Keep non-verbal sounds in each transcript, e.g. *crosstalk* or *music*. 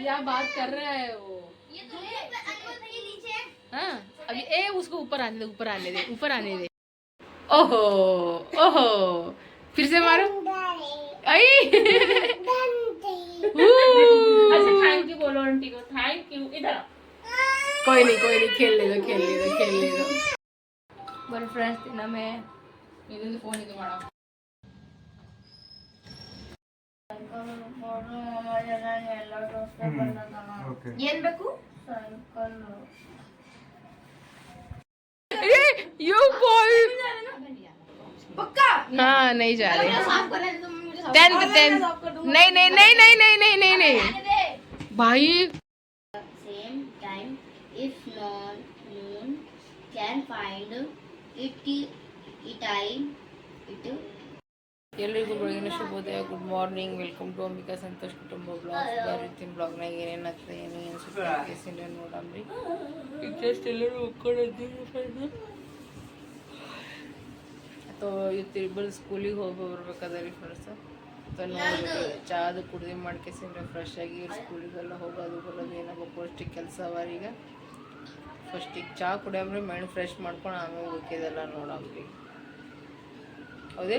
क्या बात कर रहा है वो? हाँ। अभी ए उसको ऊपर आने दे ऊपर आने दे ऊपर आने दे। ओहो ओहो फिर से मारो। आई। *laughs* अच्छा थैंक यू बोलो आंटी को। थैंक यू इधर कोई नहीं कोई नहीं खेल ले दो खेल ले दो खेल ले दो। ಬರೋ ಫ್ರೆಂಡ್ಸ್ ದಿನಮೇ ಇದೊಂದು ಫೋನ್ ಇದು ಮಾಡೋ ಓಕೆ ಏನ್ ಬೇಕು यू बॉय पक्का हाँ नहीं जा रहे साफ करने दे तुम मुझे साफ टेंथ टेंथ नहीं नहीं नहीं नहीं नहीं नहीं नहीं नहीं करने दे भाई same time if non moon can find it it I it ಎಲ್ರಿಗೂ ಬೆಳಗಿನ ಶುಭೋದಯ good morning welcome to Ambika Santosh ಕುಟುಂಬ ಬ್ಲಾಗ್ ಬರೀತೀನಿ ಬ್ಲಾಗ್ನಾಗ ಏನೇನು ಆಗ್ತದೆ ಏನು ಅನ್ಸುತ್ತೆ ನೋಡಮ್ರಿ ಈಗ ಜಸ್ಟ್ ಎಲ್ಲರೂ ಒಕ್ಕೊಂಡಿದ್ದೀವಿ ಫ್ರೆಂಡ್ಸ್ ಅಥವಾ ಇವತ್ತು ಇಬ್ಬರು ಸ್ಕೂಲಿಗೆ ಹೋಗಿ ಬರ್ಬೇಕಾದ ರೀ ಫ್ರೆಂಡ್ಸ್ ಚಾದು ಕುಡ್ದು ಮಾಡ್ಕೇಸಿಂದ್ರೆ ಫ್ರೆಶ್ ಆಗಿ ಸ್ಕೂಲಿಗೆಲ್ಲ ಹೋಗೋದು ಬರೋದು ಏನಪ್ಪ ಪೌಷ್ಟಿಕ ಕೆಲಸ ಅವ ಈಗ. ಫಸ್ಟಿಗೆ ಚಹಾ ಕುಡಿಯಮ್ರಿ ಮೈಂಡ್ ಫ್ರೆಶ್ ಮಾಡ್ಕೊಂಡು ಆಮೇಲೆ ಉಳ್ಕಿದೆಲ್ಲ ನೋಡಮ್ರಿ ಹೌದೇ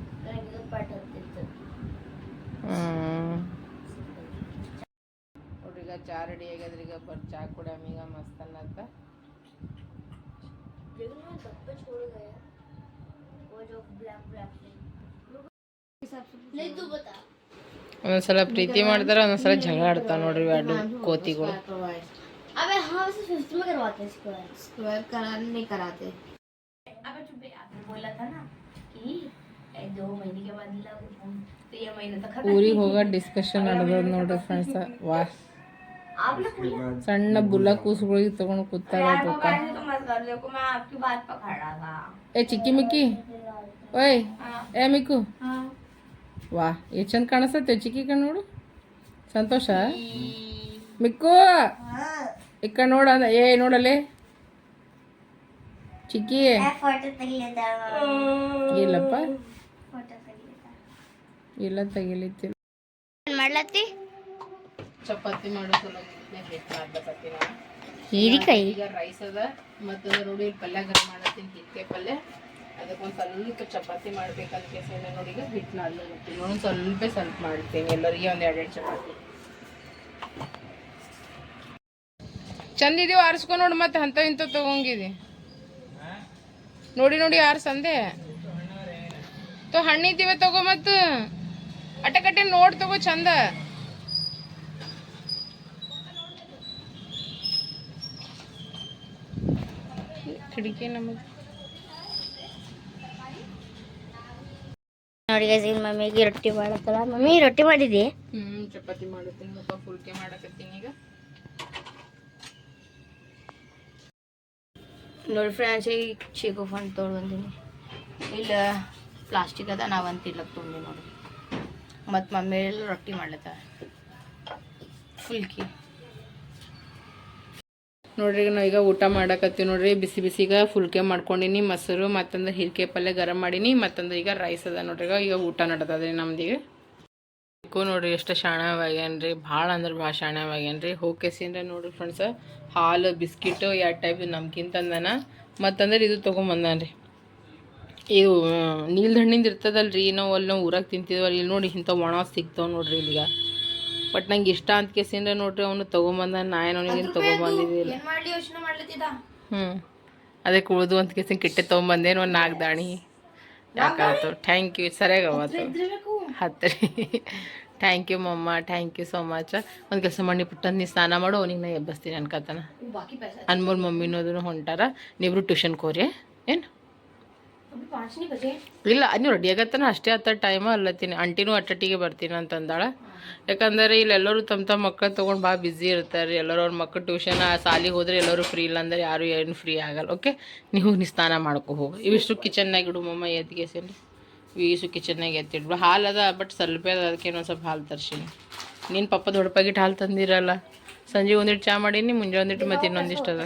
ನೋಡ್ರಿಗ ಚಾ ರೆಡಿ ಆಗ್ಯದ್ರೀಗ ಬರ್ ಚಾ ಕುಡ್ಯಾಮೀಗ ಮಸ್ತ್ ಅನ್ನತ್ತ ಒಂದೊಂದ್ಸಲ ಪ್ರೀತಿ ಮಾಡ್ತಾರ ಒಂದೊಂದ್ಸಲ ಜಗಳ ಆಡ್ತಾವ ನೋಡ್ರಿ ಎರಡು ಕೋತಿಗಳು अबे हाँ वैसे फिफ्थ में करवाते स्क्वायर स्क्वायर कराने नहीं कराते अबे चुप बोला था ना ದೋ ಮೈನಿಗೆ ಊರಿಗೆ ಹೋಗೋ ಡಿಸ್ಕಷನ್ ನಡೆದ ನೋಡ್ರಿ ಫ್ರೆಂಡ್ಸ್ ವಾ. ಸಣ್ಣ ಬುಲ್ಲ ಕೂಸುಗಳಿಗೆ ತಗೊಂಡು ಕೂತಾಳ ಏ ಚಿಕ್ಕಿ ಮಿಕ್ಕಿ. ಓಯ್ ಏ ಮಿಕ್ಕು. ವಾ ಎ ಚಂದ ಕಾಣಿಸ್ತೈತೆ ಚಿಕ್ಕಿ ಕಣ್ಣು ನೋಡು. ಸಂತೋಷ? ಮಿಕ್ಕು. ಇಕ್ಕ ನೋಡ ಏ ನೋಡಲೇ. ಚಿಕ್ಕಿ. ಇಲ್ಲಪ್ಪ. ಇಲ್ಲ ತೆಗಿಲಿತ್ತೀನಿ ಮಾಡ್ಲತ್ತಿ? ಚಪಾತಿ ಮಾಡೋ ಹಿಟ್ಟು ಹೀರಿಕಾಯಿ. ಈಗ ರೈಸ್ ಅದ ಮತ್ತು ನೋಡಿ ಪಲ್ಯ ಗರಂ ಮಾಡತ್ತೀನಿ ಹಿಕ್ಕೆ ಪಲ್ಯ. ಅದಕ್ಕೊಂದು ಸ್ವಲ್ಪ ಚಪಾತಿ ಮಾಡ್ಬೇಕಂತ ಕೇಸಿಂದ ನೋಡಿ ಈಗ ಹಿಟ್ಟು ನಾದ್ಬೇಕು ನೋಡಿ ಸ್ವಲ್ಪ ಸ್ವಲ್ಪ ಮಾಡ್ತೀನಿ ಎಲ್ಲರಿಗೆ ಒಂದು ಎರಡೆರಡು ಚಪಾತಿ. ಚಂದ ಇದೀವಿ ಆರಿಸ್ಕೊ ನೋಡಿ ಮತ್ತೆ ಅಂತ ಇಂಥ ತಗೊಂಗಿದಿ. ನೋಡಿ ನೋಡಿ ಆರ್ಸಂದೆ ತೋ ಹಣ್ಣಿದ್ದೀವ ತಗೋ ಮತ್ತು. ಅಟಕಟ್ಟೆ ನೋಡ್ ತಗೋ ಚಂದ. ಕಿಡಿಕೆ ನಮಗೆ. ನೋಡಿ ಗೈಸ್ ಮಮ್ಮಿಗೆ ರೊಟ್ಟಿ ಮಾಡತ್ತಲ್ಲ. ಮಮ್ಮಿ ರೊಟ್ಟಿ ಮಾಡಿದಿ ಹ್ಮ್ ಚಪಾತಿ ಮಾಡುತ್ತೀನಿ ಸ್ವಲ್ಪ ಫುಲ್ಕೆ ಮಾಡಕತ್ತೀನಿ ಈಗ. ನೋಡಿ ಫ್ರೆಂಡ್ಸ್ ಈಗ ಚೀಕೋ ಫಂಡ್ ತೊಗೊಂಡು ಬಂದೀನಿ. ಇಲ್ಲ ಪ್ಲಾಸ್ಟಿಕ್ ಅದ ನಾವು ಅಂತ ಇಲ್ಲಕ್ಕೆ ತೊಗೊಂಡಿ ನೋಡಿ. ಮತ್ತು ಮಮ್ಮಿ ರೊಟ್ಟಿ ಮಾಡ್ಲತ್ತಾರ. ಫುಲ್ಕಿ ನೋಡ್ರಿ ಈಗ ನಾವೀಗ ಊಟ ಮಾಡಕತ್ತೀವಿ ನೋಡ್ರಿ. ಬಿಸಿ ಬಿಸಿಗ ಫುಲ್ಕೆ ಮಾಡ್ಕೊಂಡಿನಿ. ಮೊಸರು ಮತ್ತಂದ್ರೆ ಹೀರಿಕೆ ಪಲ್ಯ ಗರಂ ಮಾಡೀನಿ. ಮತ್ತಂದ್ರೆ ಈಗ ರೈಸ್ ಅದ ನೋಡ್ರಿ. ಈಗ ಈಗ ಊಟ ನಡತದ್ರಿ ನಮ್ದೀಗ ಚಿಕ್ಕು ನೋಡ್ರಿ, ಎಷ್ಟು ಶಾಣವಾಗ್ಯಾನ್ರಿ. ಭಾಳ ಅಂದ್ರೆ ಭಾಳ ಶಾಣವಾಗ್ಯಾನ್ರಿ. ಹೋಗ್ಕೆಸಿಂದ್ರೆ ನೋಡ್ರಿ ಫ್ರೆಂಡ್ಸ್ ಹಾಲು, ಬಿಸ್ಕಿಟು, ಎರಡು ಟೈಪ್ ನಮ್ಕಿಂತ ತಂದನ ಮತ್ತಂದ್ರೆ ಇದು ತೊಗೊಂಬಂದಾನ್ರಿ. ಇದು ನೀಲ್ದ ಇರ್ತದಲ್ರಿ ಇರ್ತದಲ್ಲ ರೀ ನಾವು ಅಲ್ಲಿ ನಾವು ಊರಾಗ ತಿಂತಿದ್ವಲ್ಲ ಇಲ್ಲಿ ನೋಡಿ ಇಂಥ ಒಣ ಸಿಗ್ತಾವೆ ನೋಡ್ರಿ ಇಲ್ಲಿಗ. ಬಟ್ ನಂಗೆ ಇಷ್ಟ ಅಂತ ಕೇಸಿಂದ ನೋಡ್ರಿ ಅವನು ತೊಗೊಂಬಂದ ನಾ ಏನು ಅವನಿಗೆ ತೊಗೊಂಬಂದಿದ್ದಿಲ್ಲ ಹ್ಞೂ ಅದೇ ಉಳಿದು ಅಂತ ಕೇಸಿನ ಕಿಟ್ಟೆ ತೊಗೊಂಬಂದೇನು ಒಂದು ನಾಲ್ಕು ದಾಣಿ. ಯಾಕಾಯ್ತು ಥ್ಯಾಂಕ್ ಯು ಸರಿಯಾಗವತ್ತು ಹತ್ತು ರೀ ಥ್ಯಾಂಕ್ ಯು ಮಮ್ಮ. ಥ್ಯಾಂಕ್ ಯು ಸೋ ಮಚ್ ಒಂದು ಕೆಲಸ ಮಾಡಿ ಪುಟ್ಟಂತ ನೀ ಸ್ನಾನ ಮಾಡು ಅವನಿಗೆ ನಾ ಎಬ್ಬಸ್ತೀನಿ ಅನ್ಕತ್ತಾನ. ಅನ್ಮೋಲ್ ಮಮ್ಮಿನೋದನ್ನು ಹೊಂಟಾರ. ನೀವು ಟ್ಯೂಷನ್ ಕೋರಿ ಏನು? ಇಲ್ಲ ನೀವು ರೆಡಿ ಆಗತ್ತಾನ ಅಷ್ಟೇ ಹತ್ತ ಟೈಮ್ ಅಲ್ಲತ್ತೀನಿ. ಅಂಟಿನೂ ಅಟ್ಟಟ್ಟಿಗೆ ಬರ್ತೀನಿ ಅಂತಂದಾಳ. ಯಾಕಂದರೆ ಇಲ್ಲಿ ಎಲ್ಲರೂ ತಮ್ಮ ತಮ್ಮ ಮಕ್ಕಳು ತೊಗೊಂಡು ಭಾಳ ಬ್ಯುಸಿ ಇರ್ತಾರೆ. ಎಲ್ಲರೂ ಅವ್ರ ಮಕ್ಕಳು ಟ್ಯೂಷನ್ ಸಾಲಿಗೆ ಹೋದ್ರೆ ಎಲ್ಲರೂ ಫ್ರೀ ಇಲ್ಲ ಅಂದ್ರೆ ಯಾರು ಏನು ಫ್ರೀ ಆಗಲ್ಲ ಓಕೆ ನೀವು ನೀ ಸ್ನಾನ ಮಾಡ್ಕೊ ಹೋಗು. ಇವಿಷ್ಟು ಕಿಚನ್ನಾಗ ಇಡು ಮಮ್ಮ ಸೇರಿ ಇವಿಷ್ಟು ಕಿಚನ್ನಾಗ ಎತ್ತಿಡ್ಬಿಡು ಹಾಲು ಅದ ಬಟ್ ಸ್ವಲ್ಪ ಅದ, ಅದಕ್ಕೆ ಇನ್ನೊಂದು ಸ್ವಲ್ಪ ಹಾಲು ತರ್ಸೀನಿ. ನೀನು ಪಪ್ಪ ದೊಡ್ಡಪಾಗಿಟ್ಟು ಹಾಲು ತಂದಿರಲ್ಲ. ಸಂಜೆ ಒಂದಿಟ್ಟು ಚಾ ಮಾಡೀನಿ, ಮುಂಜಾನೆ ಒಂದಿಟ್ಟು ಮತ್ತೆ ಇನ್ನೊಂದಿಷ್ಟು ಅದ.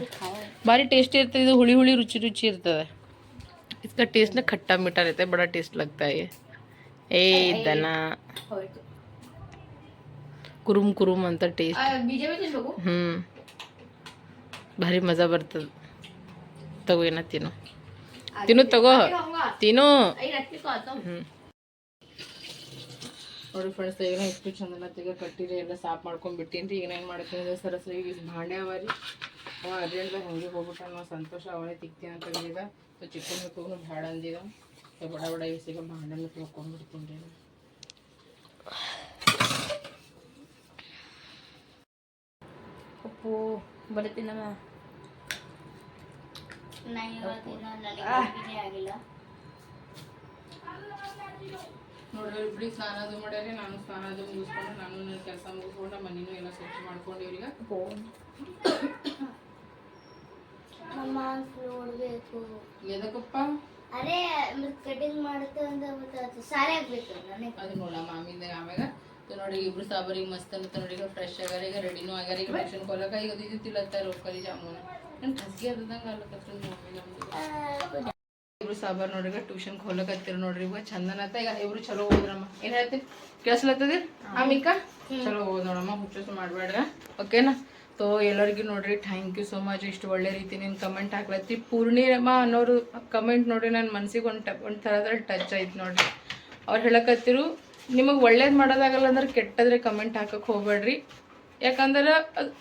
ಭಾರಿ ಟೇಸ್ಟಿ ಇರ್ತದೆ, ಇದು ಹುಳಿ ಹುಳಿ, ರುಚಿ ರುಚಿ ಇರ್ತದೆ. इसका टेस्ट ना खट्टा मीठा रहता है बड़ा टेस्ट लगता है ये। ए दना कुरुम कुरुम अंतर टेस्ट हम्म। भारी मजा बरत तगो ना तीनों। तीनों तगो। तीनों। ನೋಡಿ ಫ್ರೆಂಡ್ಸ್ ಈಗ ಎಷ್ಟು ಚಂದನ ತೆಗೆ ಕಟ್ಟಿರಿ ಎಲ್ಲ ಸಾಫ್ ಮಾಡ್ಕೊಂಡ್ಬಿಟ್ಟೀನಿ ರೀ ಈಗ ಏನು ಮಾಡ್ತೀನಿ ಅಂದ್ರೆ ಸರಸ್ರಿ ಈಗ ಭಾಂಡೆ ಅವ ರೀ. ಅವ ಅದರಿಂದ ಹಂಗೆ ಹೋಗ್ಬಿಟ್ಟ ನಾವು ಸಂತೋಷ ಅವನೇ ತಿಕ್ತೀನಿ ಅಂತ ಹೇಳಿದ. ಸೊ ಚಿಕ್ಕನ್ ಹೋಗ್ನು ಭಾಳ ಅಂದಿದ. ಸೊ ಬಡ ಬಡ ಈಗ ಭಾಂಡೆನ ತೊಳ್ಕೊಂಡ್ಬಿಡ್ತೀನಿ ರೀ. ಉಪ್ಪು ಬರುತ್ತೀನಮ್ಮ ನಾ ಇವತ್ತಿನ ನನಗೆ ಆಗಿಲ್ಲ. ನೋಡ್ರಿ ಬಿಡಿ ಸ್ನಾನ ಅದು ಮಾಡ್ಯಾರಿ ನಾನು ಸ್ನಾನ ಅದು ಮುಗಿಸ್ಕೊಂಡು ನಾನು ನನ್ನ ಕೆಲಸ ಮುಗಿಸ್ಕೊಂಡು ಮನೇನು ಎಲ್ಲ ಸ್ವಚ್ಛ ಮಾಡ್ಕೊಂಡು ಇವ್ರಿಗೆ. ಎದಕ್ಕಪ್ಪ? ಅರೆ ಕಟಿಂಗ್ ಮಾಡುತ್ತೆ ಅಂತ ಗೊತ್ತಾಯ್ತು. ಸಾರಿ ಆಗ್ಬೇಕು ನನಗೆ ಅದು ನೋಡ ಮಾಮಿಂದ ಆಮ್ಯಾಗ. ನೋಡಿ ಇಬ್ರು ಸಾಬರಿಗೆ ಮಸ್ತ್ ಅಂತ ನೋಡಿ ಈಗ ಫ್ರೆಶ್ ಆಗ್ಯಾರ ಈಗ ರೆಡಿನೂ ಆಗ್ಯಾರ ಈಗ ಫ್ರೆಶನ್ ಕೊಲಕ ಈಗ ಅದು ಇದು ತಿಲ್ಲತ್ತಾರ ಕರಿ ಜಾಮೂನ. ನನ್ನ ಖಸ್ಗೆ ಅದಂಗೆ ಅಲ್ಲಕತ್ರ ಮಮ್ಮಿ ನಮ್ದು. ಇಬ್ರು ಸಾಬಾರ್ ನೋಡ್ರಿ ಈಗ ಟ್ಯೂಷನ್ ಹೋಲಕತ್ತಿರ ನೋಡ್ರಿ ಇವಾಗ ಚಂದನತ್ತ ಈಗ ಇಬ್ರು ಚಲೋ ಹೋದ್ರಮ್ಮ ಏನ್ ಹೇಳ್ತಿ? ಕೇಳಿಸ್ಲತ್ತದಿರ್ ಆಮಿಕ ಚಲೋ ಹೋದ್ ನೋಡಮ್ಮ ಹುಚ್ಚು ಮಾಡ್ಬೇಡ್ರ. ಓಕೆನಾ? ತೋ ಎಲ್ಲರಿಗೂ ನೋಡ್ರಿ ಥ್ಯಾಂಕ್ ಯು ಸೋ ಮಚ್ ಇಷ್ಟು ಒಳ್ಳೆ ರೀತಿ ನಿನ್ ಕಮೆಂಟ್ ಹಾಕ್ಲತ್ತಿ. ಪೂರ್ಣಿಮಾ ಅನ್ನೋರು ಕಮೆಂಟ್ ನೋಡ್ರಿ ನನ್ನ ಮನ್ಸಿಗೆ ಒಂದು ಟ ಒಂದು ಟಚ್ ಆಯ್ತು ನೋಡ್ರಿ. ಅವ್ರು ಹೇಳಕತ್ತಿರು ನಿಮಗೆ ಒಳ್ಳೇದು ಮಾಡೋದಾಗಲ್ಲ ಅಂದ್ರೆ ಕೆಟ್ಟದ್ರೆ ಕಮೆಂಟ್ ಹಾಕಕ್ಕೆ ಹೋಗ್ಬೇಡ್ರಿ. ಯಾಕಂದ್ರೆ ಅದು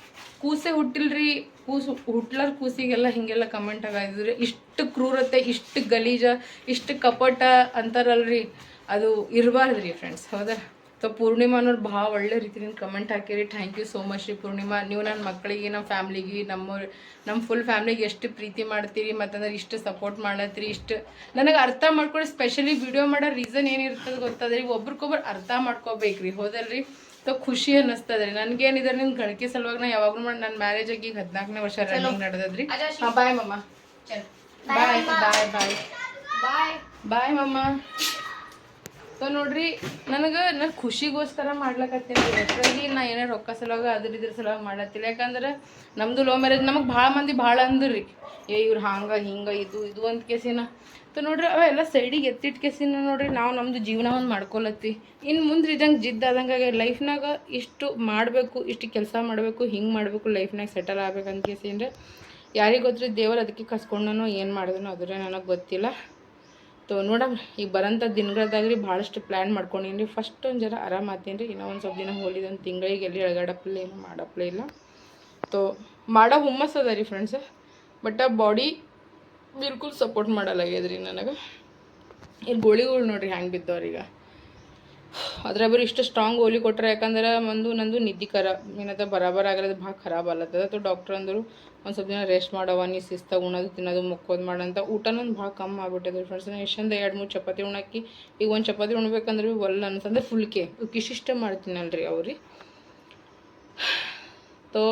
ಕೂಸೆ ಹುಟ್ಟಿಲ್ರಿ. ಕೂಸು ಹುಟ್ಲರ್ ಕೂಸಿಗೆಲ್ಲ ಹಿಂಗೆಲ್ಲ ಕಮೆಂಟ್ ಆಗಿದ್ರೆ ಇಷ್ಟು ಕ್ರೂರತೆ, ಇಷ್ಟು ಗಲೀಜ, ಇಷ್ಟು ಕಪಟ ಅಂತಾರಲ್ರಿ. ಅದು ಇರಬಾರ್ದು ರೀ ಫ್ರೆಂಡ್ಸ್ ಹೌದಾ? ಸೊ ಪೂರ್ಣಿಮಾನವ್ರು ಭಾಳ ಒಳ್ಳೆ ರೀತಿಯಿಂದ ಕಮೆಂಟ್ ಹಾಕಿರಿ ಥ್ಯಾಂಕ್ ಯು ಸೋ ಮಚ್ ರೀ ಪೂರ್ಣಿಮಾ. ನೀವು ನನ್ನ ಮಕ್ಕಳಿಗೆ ನಮ್ಮ ಫ್ಯಾಮ್ಲಿಗೆ ನಮ್ಮ ನಮ್ಮ ಫುಲ್ ಫ್ಯಾಮ್ಲಿಗೆ ಎಷ್ಟು ಪ್ರೀತಿ ಮಾಡ್ತೀರಿ, ಮತ್ತಂದ್ರೆ ಇಷ್ಟು ಸಪೋರ್ಟ್ ಮಾಡತ್ತೀರಿ ಇಷ್ಟು ನನಗೆ ಅರ್ಥ ಮಾಡ್ಕೊಳ್ಳಿ ಸ್ಪೆಷಲಿ ವಿಡಿಯೋ ಮಾಡೋ ರೀಸನ್ ಏನಿರ್ತದೆ ಗೊತ್ತದ್ರಿ? ಒಬ್ರಿಗೊಬ್ರು ಅರ್ಥ ಮಾಡ್ಕೋಬೇಕ್ರಿ, ಹೌದಲ್ರಿ? ಸೊ ಖುಷಿ ಅನ್ನಿಸ್ತದ್ರಿ ನನ್ಗೇನಿದೆ ನಿನ್ ಗಳಿಕೆ ಸಲುವಾಗಿ ನಾ ಯಾವಾಗಲೂ ಮಾಡಿ ನನ್ನ ಮ್ಯಾರೇಜ್ ಆಗಿ ಈಗ ಹದಿನಾಲ್ಕನೇ ವರ್ಷ ರನ್ನಿಂಗ್ ನಡೆದದ್ರಿ. ಬಾಯ್ ಮಮ್ಮ. ಬಾಯ್ ಬಾಯ್ ಬಾಯ್ ಬಾಯ್ ಬಾಯ್ ಮಮ್ಮ. ಸೊ ನೋಡ್ರಿ, ನನಗೆ ನಾನು ಖುಷಿಗೋಸ್ಕರ ಮಾಡ್ಲಕತ್ತೀನಿ ಅಷ್ಟಾಗಿ ನಾ ಏನೇ ರೊಕ್ಕ ಸಲುವಾಗ ಅದ್ರ ಇದ್ರ ಸಲುವಾಗಿ ಮಾಡತ್ತಿಲ್ಲ. ಯಾಕಂದ್ರೆ ನಮ್ಮದು ಲೋ ಮ್ಯಾರೇಜ್ ನಮಗೆ ಭಾಳ ಮಂದಿ ಭಾಳ ಅಂದ್ರಿ. ಏ, ಇವ್ರು ಹಂಗೆ, ಹಿಂಗೆ, ಇದು ಇದು ಅಂತ ಕೇಸಿನ. ಸೊ ನೋಡ್ರಿ ಅವೆಲ್ಲ ಸೈಡಿಗೆ ಎತ್ತಿಟ್ಟು ಕೇಸಿನ ನೋಡ್ರಿ, ನಾವು ನಮ್ಮದು ಜೀವನ ಒಂದು ಮಾಡ್ಕೊಳತ್ತಿ. ಇನ್ನು ಮುಂದೆ ಇದಂಗೆ ಜಿದ್ದಾದಂಗೆ ಲೈಫ್ನಾಗ ಇಷ್ಟು ಮಾಡಬೇಕು, ಇಷ್ಟು ಕೆಲಸ ಮಾಡಬೇಕು, ಹಿಂಗೆ ಮಾಡಬೇಕು ಲೈಫ್ನಾಗ ಸೆಟಲ್ ಆಗ್ಬೇಕಂತ ಕೇಸಿಂದ್ರೆ ಯಾರಿಗೆ ಗೊತ್ತಿರಿ, ದೇವರು ಅದಕ್ಕೆ ಕಸ್ಕೊಂಡನೋ, ಏನು ಮಾಡಿದನೋ, ಅದ್ರೆ ನನಗೆ ಗೊತ್ತಿಲ್ಲ. ತೊ ನೋಡಮ್, ಈಗ ಬರೋಂಥ ದಿನಗಳ್ದಾಗ್ರಿ ಭಾಳಷ್ಟು ಪ್ಲ್ಯಾನ್ ಮಾಡ್ಕೊಂಡೀನಿ ರೀ ಫಸ್ಟ್ ಒಂದು ಜರ ಆರಾಮ ಆತೀನಿ ರೀ ಇನ್ನೂ ಒಂದು ಸ್ವಲ್ಪ ದಿನ ಹೋಲಿದ ಒಂದು ತಿಂಗಳಿಗೆ ಎಲ್ಲಿ ಎಳಗಾಡಪ್ಲೆ ಏನು ಮಾಡಪ್ಲೇ ಇಲ್ಲ. ತೊ, ಮಾಡೋ ಹುಮ್ಮಸ್ ಅದ ರೀ ಫ್ರೆಂಡ್ಸ್ ಬಟ್ ಆ ಬಾಡಿ ಬಿಲ್ಕುಲ್ ಸಪೋರ್ಟ್ ಮಾಡಲಾಗ್ಯದ ರೀ ನನಗೆ. ಇಲ್ಲಿ ಗೋಳಿಗಳು ನೋಡ್ರಿ ಹ್ಯಾಂಗೆ ಬಿದ್ದವ್ರೀಗ ಅದ್ರ ಬರೀ ಇಷ್ಟು ಸ್ಟ್ರಾಂಗ್ ಹೋಲಿ ಕೊಟ್ಟರೆ ಯಾಕಂದ್ರೆ ಒಂದು ನಂದು ನಿದ್ದೆ ಖರಾಬ್ ಏನದ ಬರಾಬರ್ ಆಗಲ್ಲ, ಭಾಳ ಖರಾಬ್ ಅಲ್ಲತ್ತದ ಅಥವಾ ಡಾಕ್ಟ್ರ್ ಅಂದರು ಒಂದು ಸ್ವಲ್ಪ ದಿನ ರೆಸ್ಟ್ ಮಾಡವ ನೀ ಶಿಸ್ತಾಗ ಉಣೋದು, ತಿನ್ನೋದು, ಮುಕ್ಕೋದು ಮಾಡಂತ ಊಟನೊಂದು ಭಾಳ ಕಮ್ಮಿ ಆಗ್ಬಿಟ್ಟಿದೆ ಫ್ರೆಂಡ್ಸ್ ನಾನು ಎಷ್ಟೊಂದು ಎರಡು, ಮೂರು ಚಪಾತಿ ಉಣಾಕಿ ಈಗ ಒಂದು ಚಪಾತಿ ಉಣ್ಬೇಕಂದ್ರೆ ಭೀ ಒಲ್ಲ ಅಂತಂದ್ರೆ ಫುಲ್ಕೆ ಇಷ್ಟಿಷ್ಟೇ ಮಾಡ್ತೀನಲ್ರಿ ಅವ್ರಿ. ತೋ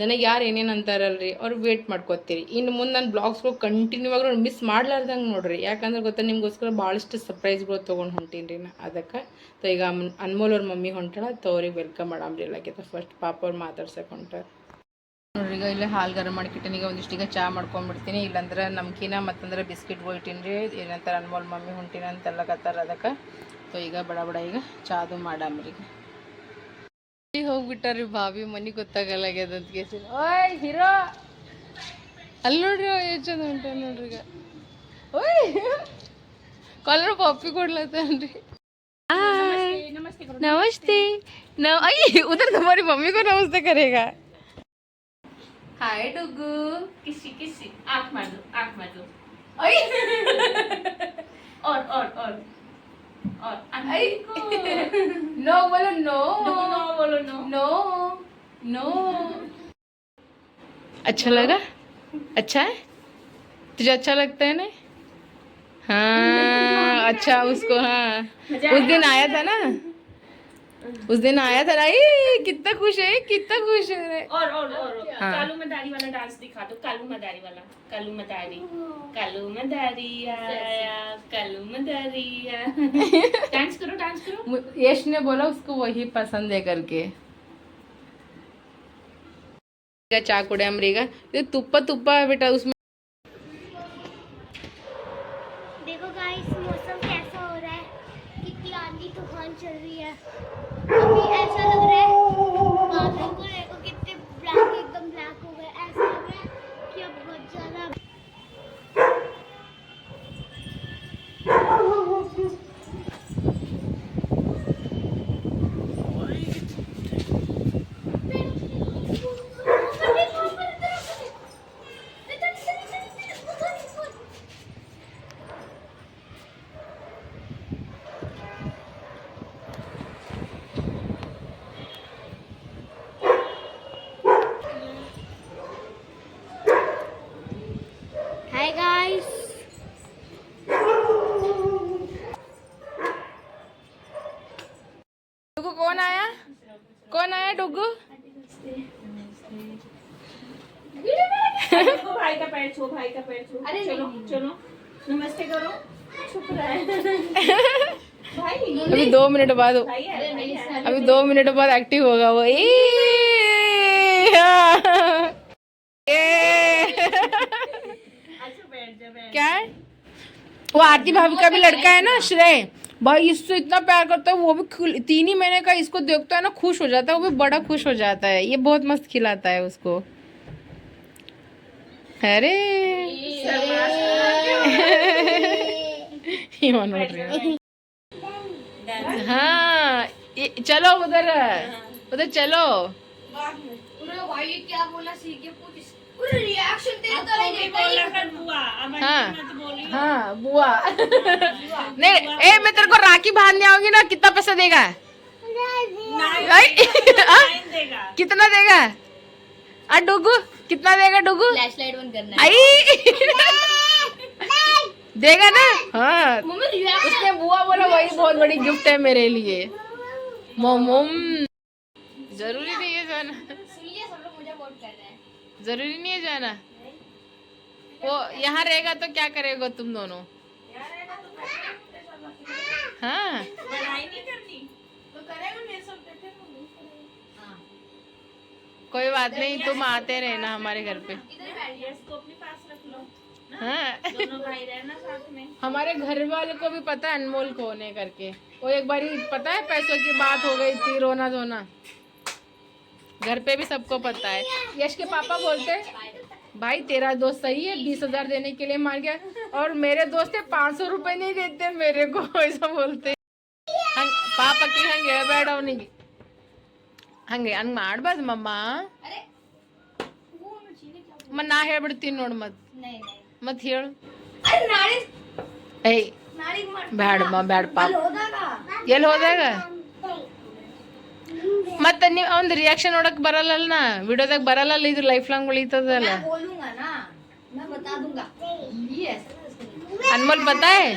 ನನಗೆ ಯಾರು ಏನೇನು ಅಂತಾರಲ್ರಿ, ಅವ್ರು ವೇಟ್ ಮಾಡ್ಕೋತೀರಿ. ಇನ್ನು ಮುಂದೆ ನಾನು ಬ್ಲಾಗ್ಸ್ಗಳು ಕಂಟಿನ್ಯೂ ಆಗಿ ಮಿಸ್ ಮಾಡ್ಲಾರ್ದಂಗೆ ನೋಡ್ರಿ. ಯಾಕಂದ್ರೆ ಗೊತ್ತಾ, ನಿಮಗೋಸ್ಕರ ಭಾಳಷ್ಟು ಸರ್ಪ್ರೈಸ್ಗಳು ತೊಗೊಂಡು ಹೊಂಟೀನಿ ರೀ ನಾ ಅದಕ್ಕೆ. ತೊ ಈಗ ಅನ್ಮೋಲ್ ಅವ್ರ ಮಮ್ಮಿ ಹೊಂಟಾಳ ಅವ್ರಿಗೆ ವೆಲ್ಕಮ್ ಮಾಡಾಮ್ರಿ ಎಲ್ಲಕ್ಕಿಂತ ಫಸ್ಟ್ ಪಾಪ ಅವ್ರು ಮಾತಾಡ್ಸಕ್ಕೆ ಹೊಂಟಾರ. ನೋಡ್ರಿ, ಈಗ ಇಲ್ಲೇ ಹಾಲು ಗರಂ ಮಾಡ್ಕಿಟ್ಟಿನಿ ಈಗ ಒಂದಿಷ್ಟು ಈಗ ಚಾ ಮಾಡ್ಕೊಂಡ್ಬಿಡ್ತೀನಿ ಇಲ್ಲಾಂದ್ರೆ ನಮ್ಕಿನ ಮತ್ತಂದ್ರೆ ಬಿಸ್ಕಿಟ್ ಇಟ್ಟಿನಿ ರೀ ಏನಂತಾರೆ ಅನ್ಮೋಲ್ ಮಮ್ಮಿ ಹೊಂಟಿನ ಅಂತೆಲ್ಲಕತ್ತಾರ ಅದಕ್ಕೆ. ತೊ ಈಗ ಬಡ ಬಡ ಈಗ ಚಾದು ಮಾಡಾಮ್ರಿ ಈಗ. ಹೋಗ್ಬಿಟ್ಟಾರಿ ಬಾಬಿ ಮನೆ ಗೊತ್ತಾಗಲ್ಲಾಗ್ಯದಂತ ಕೇಸಿನ ಓಯ್ ಹೀರೋ ಅಲ್ಲಿ ನೋಡ್ರಿ ಎಷ್ಟು ಉಂಟ ನೋಡ್ರಿ ಈಗ ಓಯ್ ಕಾಲರ್ ಪಾಪಿ ಕೊಡ್ಲತ್ತನ್ರಿ ನಮಸ್ತೆ ನಾವು ಅಯ್ಯ ಉದರ್ ತಮ್ಮರಿ ಮಮ್ಮಿಗೂ ನಮಸ್ತೆ ಕರೀಗ ಹಾಯ್ ಡುಗ್ಗು ಕಿಸಿ ಕಿಸಿ ಆಕ್ ಮಾಡು ಆಕ್ ಮಾಡು ಓಯ್ ಓರ್ ಓರ್ ಓರ್ और और और और अय अंकल नो बोलो नो नो बोलो नो नो नो अच्छा लगा? अच्छा है? तुझे अच्छा लगता है ना? हाँ अच्छा उसको हाँ। उस दिन आया था ना? उस दिन आया था राई कितना खुश है कितना खुश है और और और, और। हाँ। कालू मदारी वाला डांस दिखा दो कालू मदारी वाला कालू मदारी। कालू मदारी कालू मदारी डांस करो डांस करो। यश ने बोला उसको वही पसंद है करके। चाकुड़े अमरीगा ये तुप्पा तुप्पा है बेटा उसमें। देखो गाइस मौसम कैसा हो रहा है? कितनी आंधी तूफ़ान चल रही है। আমি *laughs* अभी दो मिनट बाद अभी दो मिनट बाद एक्टिव होगा वो। *laughs* *laughs* अच्छा क्या है? वो आरती भाभी का भी लड़का है ना श्रेय। भाई इससे इतना प्यार करता है वो भी तीन ही महीने का इसको देखता है ना खुश हो जाता है वो भी बड़ा खुश हो जाता है। ये बहुत मस्त खिलाता है उसको। अरे। *laughs* रही हाँ चलो उधर उधर चलो। क्या बोला सीखे पूछ रिएक्शन तेरे तो हाँ। हाँ बुआ। *laughs* नहीं ए मैं तेरे को राखी बांधने आऊँगी ना कितना पैसा देगा? *laughs* हाँ? देगा। कितना देगा? आ डुगू? कितना देगा डुगू? फ्लैश बंद करना आई। देगा ना? हाँ। उसने बुआ बोला वही बहुत बड़ी गिफ्ट है मेरे लिए। मोमोम। ज़रूरी नहीं है जाना। सुनिए सब लोग मुझे वोट कर रहे हैं। ज़रूरी नहीं है जाना। वो यहाँ रहेगा तो क्या करेगा तुम दोनों? हाँ पढ़ाई नहीं करनी? कोई बात नहीं तुम आते रहना हमारे घर पे। हाँ। हमारे घर वालों को भी पता है अनमोल को होने करके। वो एक बार पता है पैसों की बात हो गई थी रोना धोना। घर पे भी सबको पता है। यश के पापा बोलते भाई तेरा दोस्त सही है बीस हज़ार देने के लिए मार गया। और मेरे दोस्त है पाँच सौ रुपए नहीं देते मेरे को *laughs* ऐसा बोलते पापा की हंग बैठा नहीं। ಹಂಗೆ ಹಂಗೆ ಮಾಡ್ಬಾರ್ದು ಮಮ್ಮ अरे वो मशीन क्या ಮ ನಾ ಹೇಳ್ಬಿಡ್ತೀನಿ ನೋಡು ಮತ್ नहीं नहीं ಮತ್ ಹೇಳು अरे नारी ಏಯ್ नारी मर ಬ್ಯಾಡಮ್ಮ ಬ್ಯಾಡ ಪಾಪ होदागा ಎಲ್ಲಿ ಹೋದಾಗ ಮತ್ತೆ ನೀವು ಒಂದು ರಿಯಾಕ್ಷನ್ ನೋಡಕ್ ಬರಲ್ಲಲ್ಲ ನಾ ವಿಡಿಯೋದಾಗ ಬರಲ್ಲಲ್ಲ ಇದು ಲೈಫ್ ಲಾಂಗ್ ಉಳಿತದಲ್ಲ बोलूंगा ना मैं बता दूंगा ये अनमोल पता है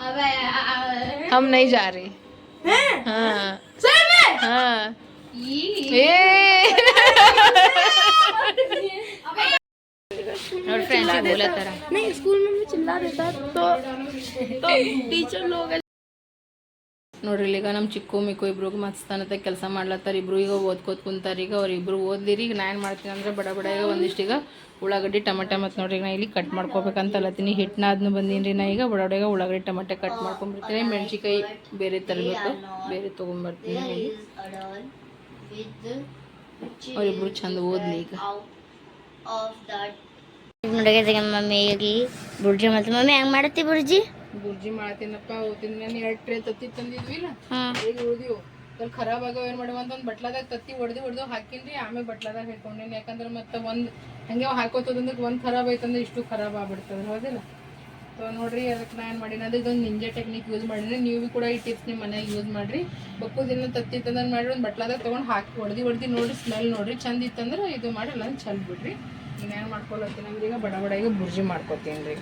अबे हम नहीं जा रहे हाँ हाँ ए और फ्रेंड्स ही बोला तरह नहीं स्कूल में भी चिल्ला देता तो तो टीचर लोग ನೋಡ್ರಿ ಈಗ ನಮ್ಮ ಚಿಕ್ಕು ಮಿಕ್ಕು ಇಬ್ರಿಗೂ ಮಸ್ತಾನತೆ ಕೆಲಸ ಮಾಡ್ಲತ್ತಾರ ಇಬ್ರು ಈಗ ಓದ್ಕೋತ ಕುಂತಾರ ಈಗ ಅವ್ರು ಇಬ್ರು ಓದಿರಿ ಈಗ ನಾ ಏನು ಮಾಡ್ತೀನಿ ಅಂದ್ರೆ ಬಡ ಬಡ ಈಗ ಒಂದಿಷ್ಟು ಈಗ ಉಳ್ಳಾಗಡ್ಡಿ ಟಮಟೆ ಮತ್ತು ನೋಡ್ರಿ ನಾ ಇಲ್ಲಿ ಕಟ್ ಮಾಡ್ಕೋಬೇಕಂತ ಅಲ್ಲತ್ತೀನಿ ಹಿಟ್ಟನ್ನ ಅದನ್ನ ಬಂದೀನಿ ರೀ ನಾ ಈಗ. ಬಡ ಉಳ್ಳಾಗಡ್ಡೆ ಟಮಟೆ ಕಟ್ ಮಾಡ್ಕೊಂಡ್ಬಿಡ್ತೀನಿ ಮೆಣಸಿಕಾಯಿ ಬೇರೆ ತರಬೇಕು. ಬೇರೆ ತೊಗೊಂಬರ್ತೀನಿ ಅವರಿಬ್ರು ಚಂದ ಓದ್ಲಿ ಈಗ. ನೋಡಿದ್ರೆ ಮಮ್ಮಿ ಈಗ ಬುರ್ಜಿ ಮತ್ತೆ ಮಮ್ಮಿ ಹೆಂಗ್ ಮಾಡತ್ತಿ ಬುರ್ಜಿ? ಬುರ್ಜಿ ಮಾಡ್ತೀನಪ್ಪ. ಓದ್ತೀನಿ ನಾನು ಎರಡು ಟ್ರೇ ತತ್ತಿ ತಂದಿದ್ವಿ ನಾ ಈಗ ಉಳಿದಿವು? ಅದ್ರಲ್ಲಿ ಖರಾಬ್ ಆಗೋ ಏನು ಮಾಡುವ ಒಂದು ಬಟ್ಲಾದಾಗ ತತ್ತಿ ಹೊಡೆದು ಹೊಡೆದು ಹಾಕಿನ್ರಿ, ಆಮೇಲೆ ಬಟ್ಲಾದಾಗ ಹಾಕೊಂಡೇನಿ ಯಾಕಂದ್ರೆ ಮತ್ತೆ ಒಂದು ಹಂಗೆ ಹಾಕೋತದಂದ್ರೆ ಒಂದು ಖರಾಬ್ ಐತಂದ್ರೆ ಇಷ್ಟು ಖರಾಬ್ ಆಗ್ಬಿಡ್ತದೆ ಹೌದಿಲ್ಲ? ಸೊ ನೋಡ್ರಿ ಅದಕ್ಕೆ ನಾನು ಮಾಡೀನಿ, ಅದು ಇದೊಂದು ನಿಂಜೆ ಟೆಕ್ನಿಕ್ ಯೂಸ್ ಮಾಡಿದ್ರೆ ನೀವು ಕೂಡ ಈ ಟಿಪ್ಸ್ ನಿಮ್ಮ ಮನೆಯಾಗ ಯೂಸ್ ಮಾಡಿರಿ. ಬಕ್ಕುದಿನ ತತ್ತಿ ತಂದ್ರೆ ಮಾಡಿರಿ, ಒಂದು ಬಟ್ಲಾದಾಗ ತೊಗೊಂಡು ಹಾಕಿ ಹೊಡೆದು ಹೊಡೆದು ನೋಡಿ ಸ್ಮೆಲ್ ನೋಡ್ರಿ. ಚಂದ ಇತ್ತಂದ್ರೆ ಇದು ಮಾಡಿ ಅಲ್ಲ ಚಂದ ಬಿಡ್ರಿ. ಇನ್ನೇನು ಮಾಡ್ಕೊಳತ್ತೀನಿ ಅಂದ್ರೆ ಈಗ ಬಡ ಬಡ ಈಗ ಬುರ್ಜಿ ಮಾಡ್ಕೊತೀನಿ ರೀ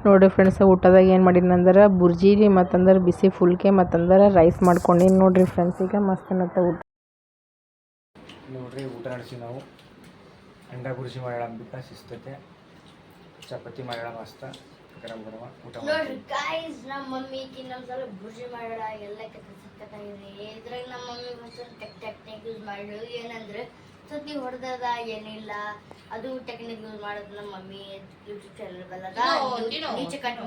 ನೋಡಿರಿ ಫ್ರೆಂಡ್ಸ್ ಊಟದಾಗ ಏನು ಮಾಡೀನಿ ಅಂದ್ರೆ ಬುರ್ಜಿ ರೀ ಮತ್ತಂದ್ರೆ ಬಿಸಿ ಫುಲ್ಕೆ ಮತ್ತಂದ್ರೆ ರೈಸ್ ಮಾಡ್ಕೊಂಡಿನಿ ನೋಡಿರಿ ಫ್ರೆಂಡ್ಸ್ ಈಗ ಮಸ್ತ್ ಅನ್ನತ್ತ ಊಟ. ನೋಡ್ರಿ ಊಟ ನಡೆಸಿ ನಾವು. ಅಂಡ ಬುರ್ಜಿ ಮಾಡೋಣ ಅಂದ್ಬಿಟ್ಟು ಶಿಸ್ತತೆ. ಚಪಾತಿ ಮಾಡೋಣ ಮಸ್ತ. ಗರಂ ಗರಮ ಊಟ ನೋಡ್ರಿ ಗಾಯ್ಸ್ ನಮ್ಮ ಮಮ್ಮಿ ಇನ್ನೊಂದ್ಸಲ ಬುರ್ಜಿ ಮಾಡೋಣ ಎಲ್ಲ ಸಕ್ಕತ್ತಾಗಿದೆ ಇದ್ರಾಗ ನಮ್ಮ ಮಮ್ಮಿ ಒಂದ್ಸಲ ಟೆಕ್ ಟೆಕ್ನಿಕ್ ಯೂಸ್ ಮಾಡಿದ್ರು ಏನಂದ್ರೆ ಸತಿ ಹೊಡೆದದ ಏನಿಲ್ಲ. ಅದು ಟೆಕ್ನಿಕ್ ಯೂಸ್ ಮಾಡೋದು ನಮ್ಮ ಮಮ್ಮಿ ಯೂಟ್ಯೂಬ್ ಚಾನಲ್ ಬಲ್ಲದ. ನೀಚೆ ಕಟ್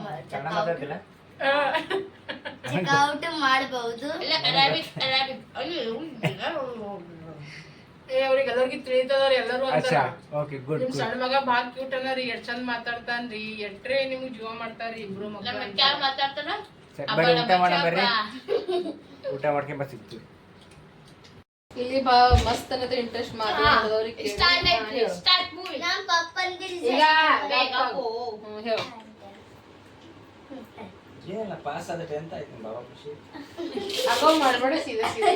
ಚೆಕ್ಔಟ್ ಮಾಡಬಹುದು ಏ ಅವ್ರಿಗೆ ಎಲ್ಲರಿಗೂ ತಿಳಿತದವ್ರಿ ಎಲ್ಲರೂ ನಿಮ್ ಸಣ್ಣ ಮಗ ಬಾಳ್ ಕ್ಯೂಟ್ ಅನರಿ ಎಷ್ಟ್ ಚಂದ ಮಾತಾಡ್ತಾನ್ರಿ. ಎಟ್ರೆ ನಿಮ್ಗ್ ಜೀವ ಮಾಡ್ತಾರಿ ಇಬ್ರು ಬರ್ರಿ. ಊಟ ಮಾಡ್ಕೊಂಡ್ ಸಿಗ್ತೀವಿ. ಇಲ್ಲಿ ಬಾ ಮಸ್ತ್ ಅನ್ನೋದು ಇಂಟ್ರೆಸ್ಟ್ ಮಾಡಿ ಸ್ಟಾರ್ಟ್ ಮೂವಿ ನಮ್ಮ ಪಪ್ಪಂದಿರಿ ಈಗ ಬೇಗ ಹೋ. ಹ್ಮ್, ಹೇಳು. ಏನಿಲ್ಲ ಪಾಸ್ ಆದ ಟೆಂತ್ ಆಯ್ತು ಬಾಬಾ ಖುಷಿ. ಅಗೋ ಮಾಡ್ಬೇಡ ಸೀದಾ ಸೀದಾ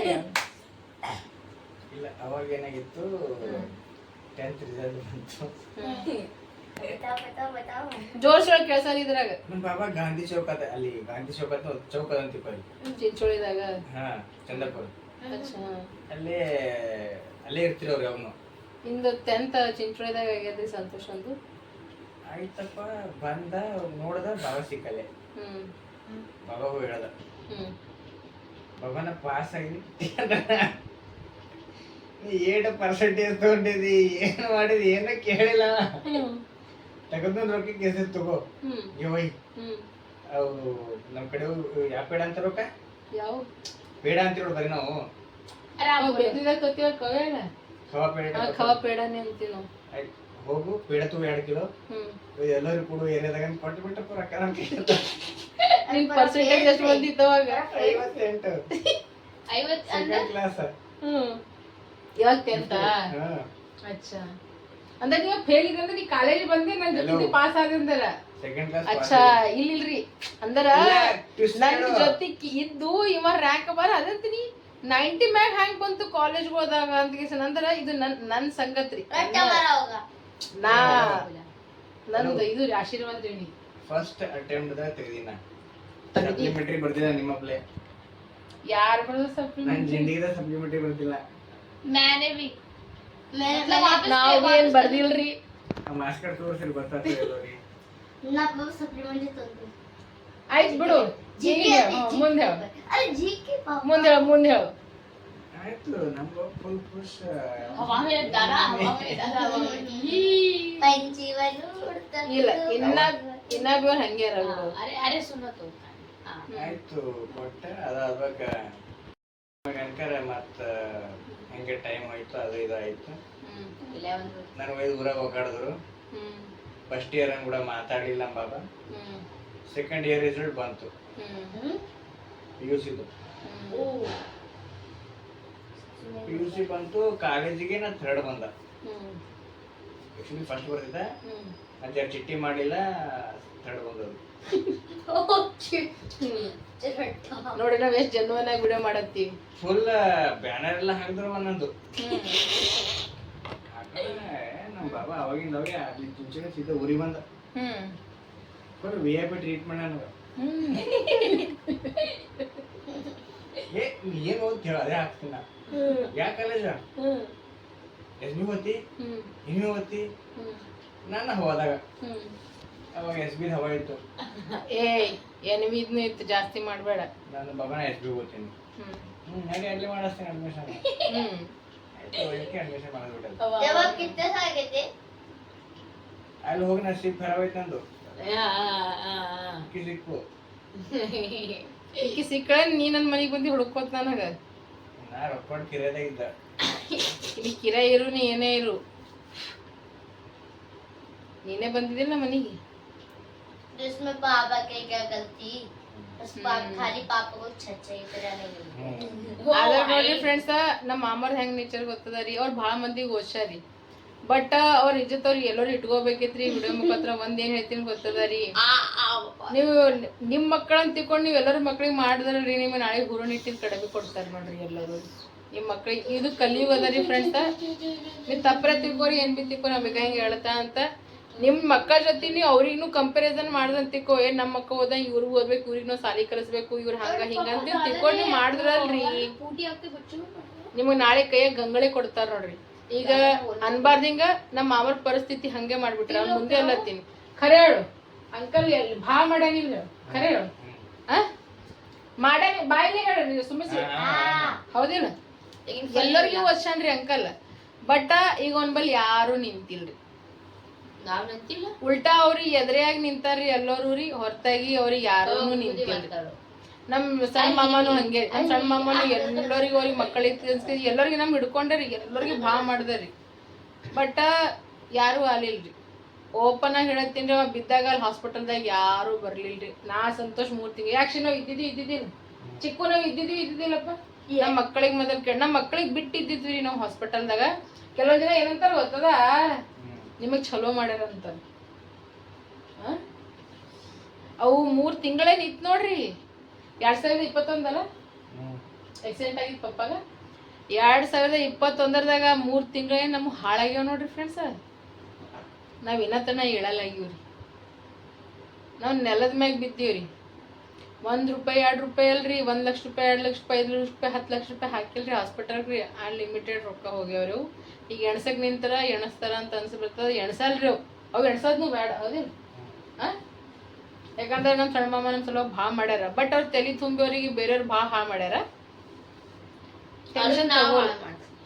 ಇಲ್ಲ ಅವಾಗ ಏನಾಗಿತ್ತು? ಟೆಂತ್ ರಿಸಲ್ಟ್ ಬಂತು. ಬತಾವ್ ಬತಾವ್ ಬತಾವ್ ಜೋರ್ ಸೋಳ ಕೇಳ್ಸಾರ ಇದ್ರಾಗ. ನಮ್ಮ ಬಾಬಾ ಗಾಂಧಿ ಚೌಕ ಅದ ಅಲ್ಲಿ ಗಾಂಧಿ ಚೌಕ ಅಂತ ಚೌಕ ಅಲ್ಲಿ. ಚಿಂಚೋಳಿದಾಗ. ಹಾ ಚಂದಪುರ. ಅಚ್ಚಾ ಅಲ್ಲೇ ಅಲ್ಲೇ ಇರ್ತಿರೋರು ಅವನು ಇಂದು ಟೆಂತ್ ಚಿಂಚೋಳಿದಾಗ ಆಗ್ಯದ್ರಿ ಸಂತೋಷ್ ಅಂದು ಆಯ್ತಪ್ಪ ಬಂದ ನೋಡ್ದ ಬಾಬಾ ಸಿಕ್ಕಲೆ. ಹ್ಮ್. ಬಾಬಾ ಹೋಗಿ ಹೇಳ್ದ ಹ್ಮ್. ಬಾಬಾನ ಪಾಸ್ ಆಗಿ ಏಟ್ ಪರ್ಸೆಂಟೇಜ್ ತಗೊಂಡಿದಿ ಏನ್ ಮಾಡಿದಿ ಏನೂ ಕೇಳಿಲ್ಲ. ತಗದ್ ರೊಕ್ಕ ಕೇಸ ತಗೋ. ಯೋಯ್ ಅವು ನಮ್ ಕಡೆ ಯಾವ ಕಡೆ ಅಂತ ರೊಕ್ಕ? ಯಾವ? ಪೇಡ ಅಂತೀವಿ ಬರೀ ನಾವು. ಖವಾ ಪೇಡ ಖವಾ ಪೇಡನೆ ಅಂತೀವಿ ನಾವು. ಹೋಗು ಪೇಡ ತೂ ಎರಡು ಕಿಲೋ. ಹ್ಮ್. ಎಲ್ಲರಿಗೂ ಕೊಡು ಏರಿಯಾದಾಗ ಕೊಟ್ಟು ಬಿಟ್ಟಪ್ಪ ರೊಕ್ಕ ನಮ್ ಕೈಗೆ. ನಿನ್ ಪರ್ಸೆಂಟೇಜ್ ಎಷ್ಟು ಬಂದಿತ್ತು ಅವಾಗ ಐವತ್ತೆಂಟು ಐವತ್ ಕ್ಲಾಸ್ ಹ್ಮ್. ಇವಾಗ ಟೆಂತ್ ಅಚ್ಚಾ. ಅಂದ್ರೆ ನೀವು ಫೇಲ್ ಇದ್ರೆ ನೀ ಕಾಲೇಜ್ ಬಂದೆ ನನ್ ಜೊತೆ ಪಾಸ್ ಆದ್ರ ಸೆಕೆಂಡ್ ಕ್ಲಾಸ್ ಅಚ್ಚಾ ಇಲ್ಲ ಇಲ್ರಿ ಅಂದರ ನನ್ ಜೊತೆ ಇದ್ದು ಇವ ರ್ಯಾಂಕ್ ಬರ ನೀ ನೈಂಟಿ ಮ್ಯಾಗ ಹ್ಯಾಂಗ್ ಬಂತು ಕಾಲೇಜ್ ಹೋದಾಗ ಅಂತ ಕೇಸನ್ ಅಂದ್ರ ಇದು ನನ್ ನನ್ ಸಂಗತ್ರಿ ನಾ ನಂದು ಇದು ಆಶೀರ್ವಾದ ರೀ ಫಸ್ಟ್ ಅಟೆಂಪ್ಟ್ ದಾಗ ತೆಗೆದಿನ ಸಪ್ಲಿಮೆಂಟರಿ ಬರ್ದಿಲ್ಲ ನಿಮ್ಮ ಪ್ಲೇ ಯಾರು ಬರ್ದ ಸಪ್ಲಿಮೆಂಟರಿ ನನ್ ಜಿಂಡಿಗೆ ಸಪ್ಲಿಮೆಂಟರಿ ಬರ್ತಿಲ್ಲ ಮ್ಯಾನೇ ಬಿ. ನಾವು ಏನ್ ಬರ್ದಿಲ್ರಿ? ಮಾಸ್ಕರ್ ಆಯ್ತು ಬಿಡು. ಮುಂದೆ ಹೇಳು. ಮುಂದೆ ಹೇಳು ಮುಂದೆ ಹೇಳು. ಆಯ್ತು ಫುಲ್ ಇಲ್ಲ ಇನ್ನ ಇನ್ನ ಬಿ ಹಂಗೆ ಅರೆ ಸುಮ್ಮನೆ ಆಯ್ತು ಮತ್ತೆ ಹಂಗೆ ಟೈಮ್ ಆಯಿತು ಅದು ಇದಾಯ್ತು. ನನ್ನ ಒಯ್ದು ಊರಾಗ ಹೋಗಾಡಿದ್ರು ಫಸ್ಟ್ ಇಯರ್ ಹಂಗೆ ಕೂಡ ಮಾತಾಡಲಿಲ್ಲ ಬಾಬಾ ಸೆಕೆಂಡ್ ಇಯರ್ ರಿಸಲ್ಟ್ ಬಂತು. ಪಿ ಯು ಸಿದು ಪಿ ಯು ಸಿ ಬಂತು ಕಾಲೇಜಿಗೆ ನಾ ಥರ್ಡ್ ಬಂದ. ಆ್ಯಕ್ಚುಲಿ ಫಸ್ಟ್ ಬರ್ತಿದ್ದೆ ಮತ್ತೆ ಚಿಟ್ಟಿ ಮಾಡಿಲ್ಲ ತಡ ಬಂದದ್ದು ನೋಡಿ ನಾವ್ ಎಷ್ಟ್ ಜನ್ವನ್ ಆಗಿ ವಿಡಿಯೋ ಮಾಡತ್ತೀವಿ. ಫುಲ್ ಬ್ಯಾನರ್ ಎಲ್ಲ ಹಾಕಿದ್ರು ಒಂದೊಂದು. ನಮ್ಮ ಬಾಬಾ ಅವಾಗಿಂದ ಅವಾಗ ಅಲ್ಲಿ ಚುಂಚನೆ ಸೀದಾ ಉರಿ ಬಂದ. ಹ್ಮ್. Full V I P treatment ನನಗೆ ಹ್ಮ್. ಏ ನೀ ಏನು ಓದ್ ಹೇಳ ಅದೇ ಹಾಕ್ತೀನಿ ನಾ. ಯಾಕೆ ಕಾಲೇಜ ಹ್ಮ್. ಎಸ್ ಬಿ ಓದ್ತಿ? ಹ್ಮ್. ಇನ್ನೂ ಓದ್ತಿ? ಹ್ಮ್ ನಾನು ಹೋದಾಗ ಹ್ಮ್. ಅವಾಗ ಎಸ್ ಬಿ ಹವಾ ಇತ್ತು. *laughs* ಏಯ್ ಎನಿಮಿದ್ನು ಇತ್ತು ಜಾಸ್ತಿ ಮಾಡಬೇಡ. ನಾನು ಬಬನ ಎಸ್ ಬಿ ಹೋಗ್ತೀನಿ. ಹ್ಞೂ ನಡಿ ಅಲ್ಲಿ ಮಾಡಿಸ್ತೀನಿ ಅಡ್ಮಿಷನ್ ಹ್ಮ್. ಆಯ್ತು ಅಡ್ಮಿಷನ್ ಮಾಡಿಸ್ಬಿಟ್ಟೆ ಅಲ್ಲಿ ಹೋಗಿ ನಾನು ಸಿಪ್ ಖರಾಬ್ ನಂದು. ಆ. ಅಕ್ಕಿ ಸಿಕ್ಕು. *laughs* ಈಕಿ ಸಿಕ್ಕಳ ನೀ ನನ್ನ ಮನೆಗೆ ಬಂದು ಹುಡುಕೋತ್ ನನಗ. ನಾ ರೊಕ್ಕ ಕಿರಿಯದಾಗ ಇದ್ದ *laughs* ಇಲ್ಲಿ ಕಿರ ಇರು ನೀ ಏನೇ ಇರು. ನೀನೇ ಬಂದಿದ್ದಿಲ್ಲ ಮನೆಗೆ जिसमें पापा के क्या गलती बस पाप खाली पापा को छच्चा ही तरह नहीं ಹ್ಞೂ ಅದ್ರ ನೋಡ್ರಿ ಫ್ರೆಂಡ್ಸ್ ನಮ್ಮ ಮಾಮರ್ ಹೆಂಗ್ ನೇಚರ್ ಗೊತ್ತದ ರೀ ಅವ್ರ ಭಾಳ ಮಂದಿಗೆ ಓದ್ಸ್ಯಾರಿ ಬಟ್ ಅವ್ರ ಇಜ್ಜತ್ ಅವ್ರಿಗೆ ಎಲ್ಲರೂ ಇಟ್ಕೋಬೇಕೈತ್ರಿ ವಿಡಿಯೋ ಮುಖಾಂತರ ಒಂದ್ ಏನ್ ಹೇಳ್ತೀನಿ ಗೊತ್ತದ ರೀ ನೀವು ನಿಮ್ ಮಕ್ಕಳನ್ನ ತಿಳ್ಕೊಂಡು ನೀವು ಎಲ್ಲರ ಮಕ್ಳಿಗೆ ಮಾಡಿದ್ರಲ್ರಿ ನಿಮ್ಗೆ ನಾಳೆ ಹುರುಣಿಟ್ಟಿನ ಕಡಿಮೆ ಕೊಡ್ತಾರೆ ನೋಡ್ರಿ ಎಲ್ಲರೂ ನಿಮ್ ಮಕ್ಳಿಗೆ ಇದು ಕಲಿಯುಗ ಅದ ರೀ ಫ್ರೆಂಡ್ಸ್ ನೀವು ತಪ್ಪರ ತಿಳ್ಕೊರಿ ಏನ್ ಬಿ ತಿಳ್ಕೊ ನಾ ಬೇಕಾ ಹಿಂಗೆ ಹೇಳ್ತಾ ಅಂತ ನಿಮ್ ಮಕ್ಕಳ ಜೊತೆ ನೀವು ಅವ್ರಿಗೂ ಕಂಪ್ಯಾರಿಸನ್ ಮಾಡ್ದಂತ ಏನ್ ನಮ್ಮ ಮಕ್ಕ ಹೋದ ಇವ್ರಿಗೆ ಓದ್ಬೇಕು ಇವ್ರಿಗೆ ನಾವು ಸಾಲಿ ಕಲಿಸ್ಬೇಕು ಇವ್ರ ಹಂಗ ಹಿಂಗ ಅಂತ ತಿಕ್ಕೊಂಡು ಮಾಡಿದ್ರಲ್ರಿ. ನಿಮಗೆ ನಾಳೆ ಕೈಯಾಗ ಗಂಗಳೆ ಕೊಡ್ತಾರ ನೋಡ್ರಿ. ಈಗ ಅನ್ಬಾರ್ದಿಂಗ ನಮ್ಮ ಮಾಮರ ಪರಿಸ್ಥಿತಿ ಹಂಗೆ ಮಾಡ್ಬಿಟ್ರಿ ಅವ್ನ್ ಮುಂದೆ ಅಲ್ಲತ್ತೀನಿ ಖರೆ ಹೇಳು ಅಂಕಲ್ ಎಲ್ಲಿ ಭಾ ಮಾಡ್ಯಾನಿಲ್ಲ ಖರೆ ಹೇಳು. ಆ? ಮಾಡ್ಯಾನಿ ಬಾಯಿಲೆ ಹೇಳ್ರಿ ನೀವು ಸುಮ್ಮನೆ ಹೌದಿಲ್ಲ? ಎಲ್ಲರಿಗೂ ವರ್ಷನ್ರಿ ಅಂಕಲ್. ಬಟ್ ಈಗ ಒಂದ್ ಬಲ್ ಯಾರು ನಿಂತಿಲ್ರಿ. ಉಲ್ಟಾ ಅವ್ರಿಗೆ ಎದುರೆಯಾಗಿ ನಿಂತಾರ್ರಿ ಎಲ್ಲರೂ ರೀ ಹೊರತಾಗಿ ಅವ್ರಿಗೆ ಯಾರೂ ನಿಂತಿಲ್ಲ. ನಮ್ ಸಣ್ಣ ಮಾಮನು ಹಂಗೆ ನಮ್ ಸಣ್ಣ ಮಾಮನು ಎಲ್ಲರಿಗೂ ಅವ್ರಿಗೆ ಮಕ್ಕಳಿಗೆ ಎಲ್ಲರಿಗೆ ನಮ್ ಹಿಡ್ಕೊಂಡ್ರಿ ಎಲ್ಲರಿಗೆ ಭಾ ಮಾಡ್ದರಿ. ಬಟ್ ಯಾರು ಆಲಿಲ್ರಿ ಓಪನ್ ಆಗಿ ಹೇಳತ್ತೀನಿ ಅವ ಬಿದ್ದಾಗ ಅಲ್ಲಿ ಹಾಸ್ಪಿಟಲ್ದಾಗ ಯಾರು ಬರ್ಲಿಲ್ರಿ. ನಾ ಸಂತೋಷ್ ಮೂರ್ತಿ ಯಾಕೆ ನಾವು ಇದ್ದಿದ್ವಿ ಇದ್ದಿದ್ದಿಲ್ಲ? ಚಿಕ್ಕು ನಾವು ಇದ್ದಿದ್ವಿ ಇದ್ದಿದ್ದಿಲ್ಲಪ್ಪ ನಮ್ಮ ಮಕ್ಕಳಿಗೆ ಮೊದಲು ಕೇಳ ನಮ್ಮ ಮಕ್ಕಳಿಗೆ ಬಿಟ್ಟಿದ್ದಿದ್ವಿ ನಾವು ಹಾಸ್ಪಿಟಲ್ದಾಗ ಕೆಲವೊಂದ್ ಜನ ಏನಂತಾರ ಗೊತ್ತದ? ನಿಮಗ್ ಚಲೋ ಮಾಡ್ಯಾರಂತ. ಅವು ಮೂರು ತಿಂಗಳೇ ಇತ್ತು ನೋಡ್ರಿ. ಎರಡು ಸಾವಿರದ ಇಪ್ಪತ್ತೊಂದಲ್ಲ? ಆಕ್ಸಿಡೆಂಟ್ ಆಗಿತ್ತು ಪಪ್ಪಾಗ? ಎರಡು ಸಾವಿರದ ಇಪ್ಪತ್ತೊಂದರದಾಗ ಮೂರು ತಿಂಗಳೇ ನಮ್ಗೆ ಹಾಳಾಗ್ಯಾವ ನೋಡ್ರಿ ಫ್ರೆಂಡ್ಸ್ ನಾವು ಇನ್ನತನ ರೀ ನಾವು ನೆಲದ ಮ್ಯಾಗ ಬಿದ್ದೀವ್ರಿ. ಒಂದು ರೂಪಾಯಿ, ಎರಡು ರೂಪಾಯಿ ಅಲ್ರಿ, ಒಂದು ಲಕ್ಷ ರೂಪಾಯಿ, ಎರಡು ಲಕ್ಷ ರೂಪಾಯಿ, ಐದು ಲಕ್ಷ ರೂಪಾಯಿ, ಹತ್ತು ಲಕ್ಷ ರೂಪಾಯಿ ಹಾಕಿಲ್ರಿ ಹಾಸ್ಪಿಟಲ್ಗೆ ಅನ್ಲಿಮಿಟೆಡ್ ರೊಕ್ಕ ಹೋಗ್ಯಾವ್ರಿ ಈಗ ಎಣ್ಸಕ್ ನಿಂತರ ಎಣಸ್ತಾರ ಅಂತ ಅನ್ಸ್ಬಿಡ್ತದ ಎಣ್ಸಲ್ರಿ ಅವು. ಅವು ಎಣ್ಸೋದ್ನು ಬೇಡ ಹೌದಿಲ್ಲ ಆ? ಯಾಕಂದ್ರೆ ನಮ್ಮ ಸಣ್ಣ ಮಾಮ ನಮ್ಮ ಸಲ ಭಾಳ ಮಾಡ್ಯಾರ. ಬಟ್ ಅವ್ರ ತಲೆ ತುಂಬಿ ಅವ್ರಿಗೆ ಬೇರೆಯವ್ರು ಭಾ ಹಾ ಮಾಡ್ಯಾರ. ಟೆನ್ಷನ್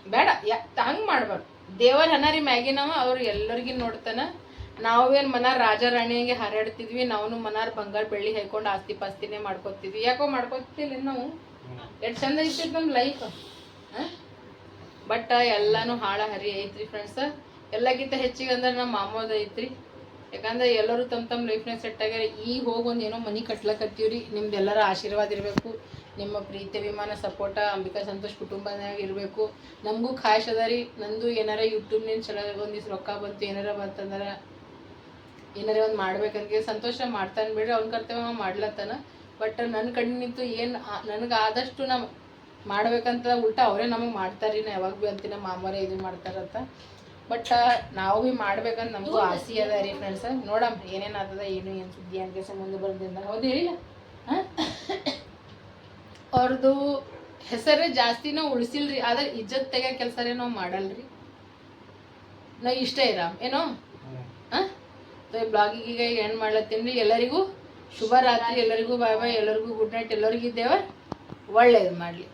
ಬೇಡ ಯಾ- ಹಂಗ್ ಮಾಡ್ಬಾರ್ದು. ದೇವರ ಹನರಿ ಮ್ಯಾಗಿನವ ಅವ್ರು ಎಲ್ಲರಿಗೂ ನೋಡ್ತಾನ. ನಾವೇನ್ ಮನಾರ್ ರಾಜ ರಾಣಿಗೆ ಹಾರಾಡ್ತಿದ್ವಿ ನಾವು ಮನಾರ್ ಬಂಗಾರ ಬೆಳ್ಳಿ ಹಾಕೊಂಡು ಆಸ್ತಿ ಪಾಸ್ತಿನೇ ಮಾಡ್ಕೊತಿದ್ವಿ. ಯಾಕೋ ಮಾಡ್ಕೊತಿಲ್ಲ ನಾವು ಎಷ್ಟ್ ಚಂದ ಐತಿದ್ ನಮ್ಮ ಲೈಫ್ ಬಟ್ ಎಲ್ಲಾನು ಹಾಳ ಹರಿ ಐತ್ರಿ ಫ್ರೆಂಡ್ಸ್ ಎಲ್ಲಕ್ಕಿಂತ ಹೆಚ್ಚಿಗೆ ಅಂದ್ರೆ ನಮ್ಮ ಮಾಮೋದ ಐತ್ರಿ. ಯಾಕಂದ್ರೆ ಎಲ್ಲರೂ ತಮ್ಮ ತಮ್ಮ ಲೈಫ್ನಾಗ ಸೆಟ್ ಆಗ್ಯಾರ. ಈಗ ಹೋಗಿ ಒಂದು ಏನೋ ಮನಿ ಕಟ್ಲಕತ್ತೀವ್ರಿ. ನಿಮ್ದು ಎಲ್ಲರ ಆಶೀರ್ವಾದ ಇರಬೇಕು. ನಿಮ್ಮ ಪ್ರೀತಿ, ಅಭಿಮಾನ ಸಪೋರ್ಟ ಅಂಬಿಕಾ ಸಂತೋಷ್ ಕುಟುಂಬನಾಗ ಇರಬೇಕು. ನಮಗೂ ಖಾಯಶ್ ಅದ ರೀ ನಂದು ಏನಾರ ಯೂಟ್ಯೂಬ್ನಿಂದ ಚಲೋ ಒಂದಿವ್ಸ ರೊಕ್ಕ ಬಂತು, ಏನಾರ ಬಂತಂದ್ರೆ ಏನಾರ ಒಂದು ಮಾಡ್ಬೇಕಂತ ಸಂತೋಷ ಮಾಡ್ತಾನೆ ಬಿಡ್ರಿ. ಅವ್ನ ಕರ್ತವ್ಯ ಮಾಡ್ಲತ್ತನ. ಬಟ್ ನನ್ನ ಕಡೆ ನಿಂತು ಏನು ನನಗೆ ಆದಷ್ಟು ನಾ ಮಾಡ್ಬೇಕಂತ ಉಲ್ಟಾ ಅವರೇ ನಮಗೆ ಮಾಡ್ತಾರ್ರಿ ನಾ ಯಾವಾಗ ಭೀ ಅಂತೀನಿ ಮಾಮರೇ ಇದು ಮಾಡ್ತಾರಂತ. ಬಟ್ ನಾವು ಭೀ ಮಾಡ್ಬೇಕಂತ ನಮಗೂ ಆಸೆ ಅದ ರೀ ಫ್ರೆಂಡ್ಸ್ ನೋಡಮ್ ಏನೇನು ಆತದ ಏನು ಏನು ಸುದ್ದಿ ಅಂತ ಮುಂದೆ ಬರ್ದಿಂದ. ಹೌದು ಹೇಳಿಲ್ಲ ಅವ್ರದ್ದು ಹೆಸರೇ ಜಾಸ್ತಿನ ಉಳಿಸಿಲ್ರಿ ಆದ್ರೆ ಇಜ್ಜತ್ ತೆಗಿಯೋ ಕೆಲಸರೇ ನಾವು ಮಾಡಲ್ರಿ. ನಾ ಇಷ್ಟ ಇರ ಏನೋ? ಹಾಂ? ಬ್ಲಾಗಿಗೆ ಈಗ ಎಂಡ್ ಮಾಡ್ಲತ್ತೀನಿ ಎಲ್ಲರಿಗೂ ಶುಭ ರಾತ್ರಿ ಎಲ್ಲರಿಗೂ ಬಾಯ್ ಬಾಯ್ ಎಲ್ಲರಿಗೂ ಗುಡ್ ನೈಟ್ ಎಲ್ಲರಿಗೂ ಇದ್ದೇವ. ಒಳ್ಳೇದು ಮಾಡಲಿ.